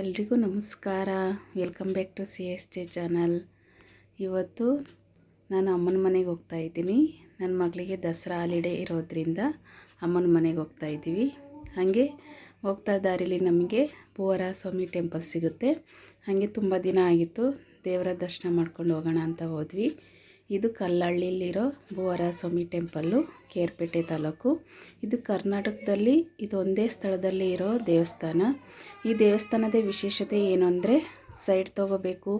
ಎಲ್ರಿಗೂ ನಮಸ್ಕಾರ. Welcome back to C S J channel ಇವತ್ತು ನಾನು ಅಮ್ಮನ ಮನೆಗೆ ಹೋಗ್ತಾ ಇದ್ದೀನಿ. ನನ್ನ ಮಗಳಿಗೆ ದಸರಾ ಹಾಲಿಡೇ ಇರೋದ್ರಿಂದ ಅಮ್ಮನ ಮನೆಗೆ ಹೋಗ್ತಾ ಇದ್ದೀವಿ. ಹಾಗೆ ಹೋಗ್ತಾ ದಾರಿಲಿ ನಮಗೆ ಭುವರ ಸ್ವಾಮಿ ಟೆಂಪಲ್ ಸಿಗುತ್ತೆ. ಹಾಗೆ ತುಂಬ ದಿನ ಆಗಿತ್ತು. ದೇವರ ದರ್ಶನ ಮಾಡ್ಕೊಂಡು ಹೋಗೋಣ ಅಂತ ಹೋದ್ವಿ. ಇದು ಕಲ್ಲಹಳ್ಳಿಲಿರೋ ಭುವರ ಸ್ವಾಮಿ ಟೆಂಪಲ್ಲು, ಕೇರ್ಪೇಟೆ ತಾಲೂಕು. ಇದು ಕರ್ನಾಟಕದಲ್ಲಿ, ಇದೊಂದೇ ಸ್ಥಳದಲ್ಲಿ ಇರೋ ದೇವಸ್ಥಾನ. ಈ ದೇವಸ್ಥಾನದ ವಿಶೇಷತೆ ಏನು ಅಂದರೆ ಸೈಟ್ ತೊಗೋಬೇಕು,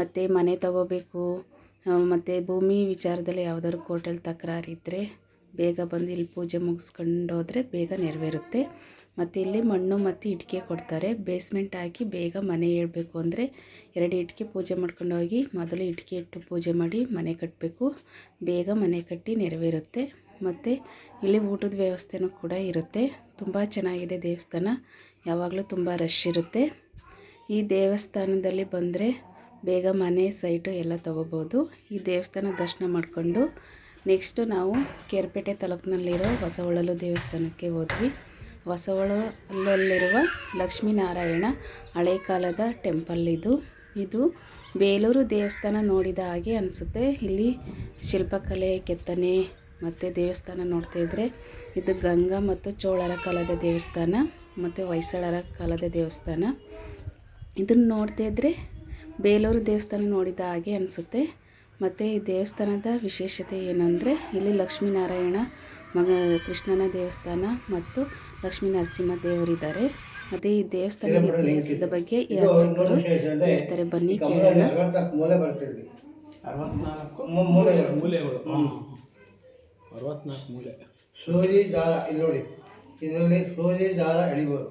ಮತ್ತು ಮನೆ ತಗೋಬೇಕು ಮತ್ತು ಭೂಮಿ ವಿಚಾರದಲ್ಲಿ ಯಾವುದಾದ್ರು ಕೋರ್ಟಲ್ಲಿ ತಕರಾರಿದ್ದರೆ ಬೇಗ ಬಂದು ಇಲ್ಲಿ ಪೂಜೆ ಮುಗಿಸ್ಕೊಂಡು ಹೋದರೆ ಬೇಗ ನೆರವೇರುತ್ತೆ. ಮತ್ತು ಇಲ್ಲಿ ಮಣ್ಣು ಮತ್ತು ಇಟ್ಟಿಗೆ ಕೊಡ್ತಾರೆ. ಬೇಸ್ಮೆಂಟ್ ಹಾಕಿ ಬೇಗ ಮನೆ ಏಳಬೇಕು ಅಂದರೆ ಎರಡು ಇಟ್ಟಿಗೆ ಪೂಜೆ ಮಾಡ್ಕೊಂಡು ಹೋಗಿ ಮೊದಲು ಇಟ್ಟಿಗೆ ಇಟ್ಟು ಪೂಜೆ ಮಾಡಿ ಮನೆ ಕಟ್ಟಬೇಕು ಬೇಗ ಮನೆ ಕಟ್ಟಿ ನೆರವೇರುತ್ತೆ. ಮತ್ತು ಇಲ್ಲಿ ಊಟದ ವ್ಯವಸ್ಥೆನೂ ಕೂಡ ಇರುತ್ತೆ. ತುಂಬ ಚೆನ್ನಾಗಿದೆ ದೇವಸ್ಥಾನ. ಯಾವಾಗಲೂ ತುಂಬ ರಶ್ ಇರುತ್ತೆ. ಈ ದೇವಸ್ಥಾನದಲ್ಲಿ ಬಂದರೆ ಬೇಗ ಮನೆ ಸೈಟು ಎಲ್ಲ ತೊಗೋಬೋದು. ಈ ದೇವಸ್ಥಾನ ದರ್ಶನ ಮಾಡಿಕೊಂಡು ನೆಕ್ಸ್ಟು ನಾವು ಕೇರ್ಪೇಟೆ ತಾಲೂಕಿನಲ್ಲಿರೋ ಹೊಸಹೊಳಲು ದೇವಸ್ಥಾನಕ್ಕೆ ಹೋದ್ವಿ. ಹೊಸಹೊಳಲಲ್ಲಿರುವ ಲಕ್ಷ್ಮೀನಾರಾಯಣ ಹಳೆ ಕಾಲದ ಟೆಂಪಲ್ ಇದು. ಇದು ಬೇಲೂರು ದೇವಸ್ಥಾನ ನೋಡಿದ ಹಾಗೆ ಅನಿಸುತ್ತೆ. ಇಲ್ಲಿ ಶಿಲ್ಪಕಲೆ, ಕೆತ್ತನೆ ಮತ್ತು ದೇವಸ್ಥಾನ ನೋಡ್ತಾ ಇದ್ದರೆ ಇದು ಗಂಗಾ ಮತ್ತು ಚೋಳರ ಕಾಲದ ದೇವಸ್ಥಾನ ಮತ್ತು ಹೊಯ್ಸಳರ ಕಾಲದ ದೇವಸ್ಥಾನ. ಇದನ್ನು ನೋಡ್ತಾ ಇದ್ದರೆ ಬೇಲೂರು ದೇವಸ್ಥಾನ ನೋಡಿದ ಹಾಗೆ ಅನಿಸುತ್ತೆ. ಮತ್ತು ಈ ದೇವಸ್ಥಾನದ ವಿಶೇಷತೆ ಏನಂದರೆ ಇಲ್ಲಿ ಲಕ್ಷ್ಮೀನಾರಾಯಣ ಮಗ ಕೃಷ್ಣನ ದೇವಸ್ಥಾನ ಮತ್ತು ಲಕ್ಷ್ಮೀ ನರಸಿಂಹ ದೇವರಿದ್ದಾರೆ. ಮತ್ತು ಈ ದೇವಸ್ಥಾನದ ಇತಿಹಾಸದ ಬಗ್ಗೆ ಈ ಅರ್ಚಕರು ಹೇಳ್ತಾರೆ. ಬನ್ನಿ ಕೇಳೋಣ. ಅರವತ್ನಾಲ್ಕು ಮೂಲೆಗಳು. ಮೂಲೆಗಳು. ಅರವತ್ನಾಲ್ಕು ಮೂಲೆ. ಸೂರ್ಯ ದಾರ ಇಲ್ಲಿ ನೋಡಿ. ಇದರಲ್ಲಿ ಸೂರ್ಯ ದಾರ ಎಳಿಬೋದು.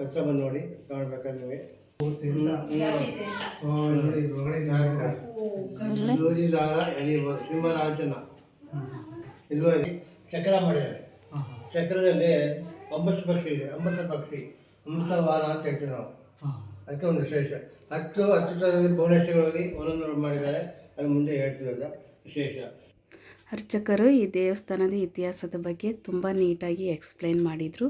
ಹತ್ರ ಬಂದು ನೋಡಿ ಕಾಣ್ಬೇಕಾದ್ರೆ ನಿಮಗೆ. ನೋಡಿ, ಇದ್ರೊಳಗಡೆ ದಾರ ಎಳಿಬೋದು. ಸಿಂಹರಾಜನ. ಇಲ್ವಾ ಇಲ್ಲಿ? ಚಕ್ರ ಮಾಡಿದ್ದಾರೆ ಚಕ್ರದಲ್ಲಿ ಒಂಬತ್ತು ಪಕ್ಷಿ ಇದೆ ಒಂಬತ್ತು ಪಕ್ಷಿ ಒಂಬತ್ತು ವಾರ ಅಂತ ಹೇಳ್ತೀವಿ ನಾವು. ಅದಕ್ಕೆ ಒಂದು ವಿಶೇಷ. ಹತ್ತು ಹತ್ತು ಥರದ ಭುವನೇಶ್ವರಗಳಲ್ಲಿ ಒಂದೊಂದು ಮಾಡಿದ್ದಾರೆ ಅದು ಮುಂದೆ ಹೇಳ್ತಿರೋದು ವಿಶೇಷ. ಅರ್ಚಕರು ಈ ದೇವಸ್ಥಾನದ ಇತಿಹಾಸದ ಬಗ್ಗೆ ತುಂಬ ನೀಟಾಗಿ ಎಕ್ಸ್ಪ್ಲೈನ್ ಮಾಡಿದರು.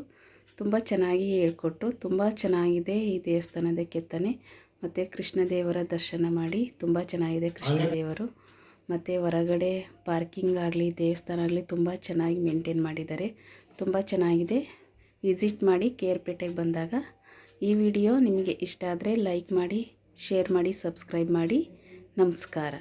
ತುಂಬ ಚೆನ್ನಾಗಿ ಹೇಳ್ಕೊಟ್ರು ತುಂಬ ಚೆನ್ನಾಗಿದೆ ಈ ದೇವಸ್ಥಾನದ ಕೆತ್ತನೆ. ಮತ್ತು ಕೃಷ್ಣ ದೇವರ ದರ್ಶನ ಮಾಡಿ ತುಂಬ ಚೆನ್ನಾಗಿದೆ ಕೃಷ್ಣ ದೇವರು ಮತ್ತು ಹೊರಗಡೆ ಪಾರ್ಕಿಂಗ್ ಆಗಲಿ, ದೇವಸ್ಥಾನ ಆಗಲಿ ತುಂಬ ಚೆನ್ನಾಗಿ ಮೇಂಟೈನ್ ಮಾಡಿದ್ದಾರೆ. ತುಂಬ ಚೆನ್ನಾಗಿದೆ. ವಿಸಿಟ್ ಮಾಡಿ ಕೇರ್ಪೇಟೆಗೆ ಬಂದಾಗ ಈ ವಿಡಿಯೋ ನಿಮಗೆ ಇಷ್ಟ ಆದರೆ ಲೈಕ್ ಮಾಡಿ ಶೇರ್ ಮಾಡಿ ಸಬ್ಸ್ಕ್ರೈಬ್ ಮಾಡಿ. ನಮಸ್ಕಾರ.